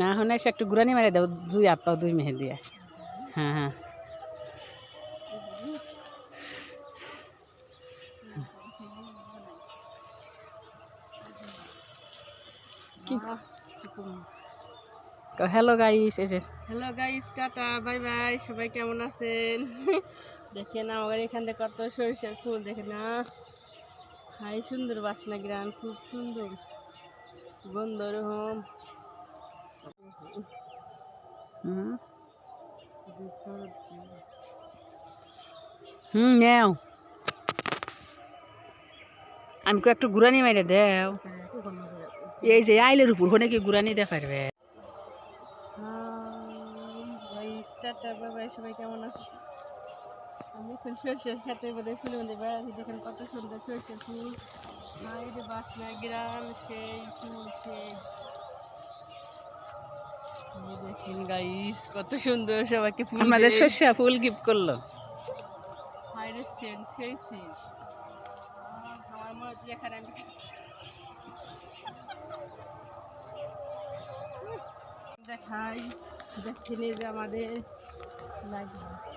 না, হলে সে একটু গুরানি মারে দাও দুই আপা দুই মেহে দিয়ে হ্যাঁ। হ্যাঁ হ্যালো গাইস যে hello guys tata, bye bye, সবাই কেমন আছেন? দেখেন আমার এখান থেকে কত সরিষার ফুল দেখে না। হাই সুন্দর বাসনা গ্রান খুব সুন্দর। গন্ধ রকম হুম হুম নেও আমি কো একটু গুরানি মারে দেও এই যে আইলের উপর হনে কি গুরানি দে পারবে গাইস টাটা বাই বাই সবাই কেমন আছে আমি এখন সরিষার খেতে বোধ ফুল মধ্যে বেড়াচ্ছি দেখেন কত সুন্দর সরিষার ফুল। বাসনা গ্রাম সেই ফুল সেই দেখেন গাইস কত সুন্দর সবাইকে ফুল আমাদের দেয়। ফুল গিফট করল। সেন সেই সেন। আমার মনে হচ্ছে এখানে আমি দেখাই দেখেন যে আমাদের লাগবে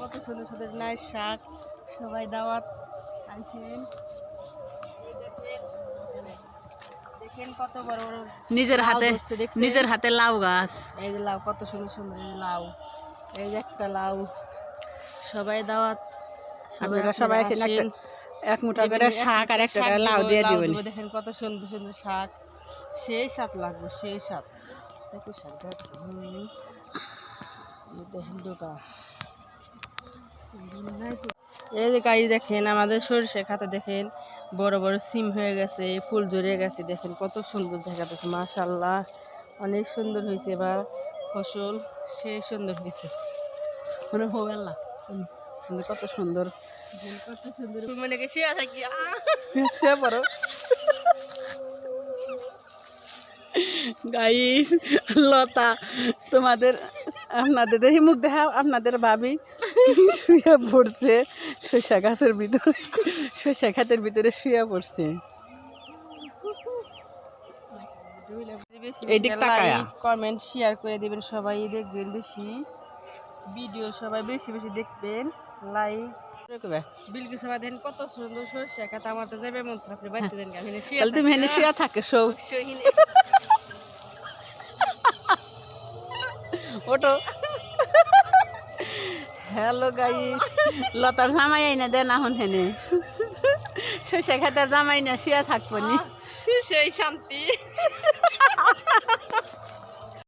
কত সুন্দর সুন্দর নাই শাক সবাই দাওয়াত আইসেন। দেখেন, কত বড় বড় নিজের হাতে? নিজের হাতে লাউ গাছ। এই যে লাউ কত সুন্দর সুন্দর লাউ। এই যে একটা লাউ। সবাই দাওয়াত আপনারা সবাই একটা আসেন। এক মুঠা করে শাক আর একটা লাউ দিয়ে দিবেন। দেখেন কত সুন্দর সুন্দর শাক। সেই স্বাদ লাগবে সেই স্বাদ। দেখো শাক দেখছি দেখেন ডোকা এই যে গাই দেখেন আমাদের সরিষা খাতে দেখেন বড় বড় সিম হয়ে গেছে ফুল জড়ে গেছে দেখেন কত সুন্দর দেখা যাচ্ছে মাশাল্লাহ অনেক সুন্দর হয়েছে এবার ফসল সে সুন্দর হয়েছে। মনে হবে আল্লাহ কত সুন্দর। কত সুন্দর মনে থাকি গাইস লতা তোমাদের আপনাদের দেখি মুখ দেখাও আপনাদের ভাবি শুয়ে পড়ছে শসা গাছের ভিতরে শসা খাতের ভিতরে শুয়ে পড়ছে। কমেন্ট শেয়ার করে দিবেন সবাই দেখবেন বেশি। ভিডিও সবাই বেশি বেশি দেখবেন লাইক বিলকি সবাই দেখেন কত সুন্দর সরষে খাতা আমার তো যাবে মন আপনি বাড়িতে দেন তুমি শুয়ে থাকে ওটো হ্যালো গাই লতার জামাই আইনে দেন এখন হেনে শসা খাতার জামাই না শুয়ে থাকব নি। সেই শান্তি।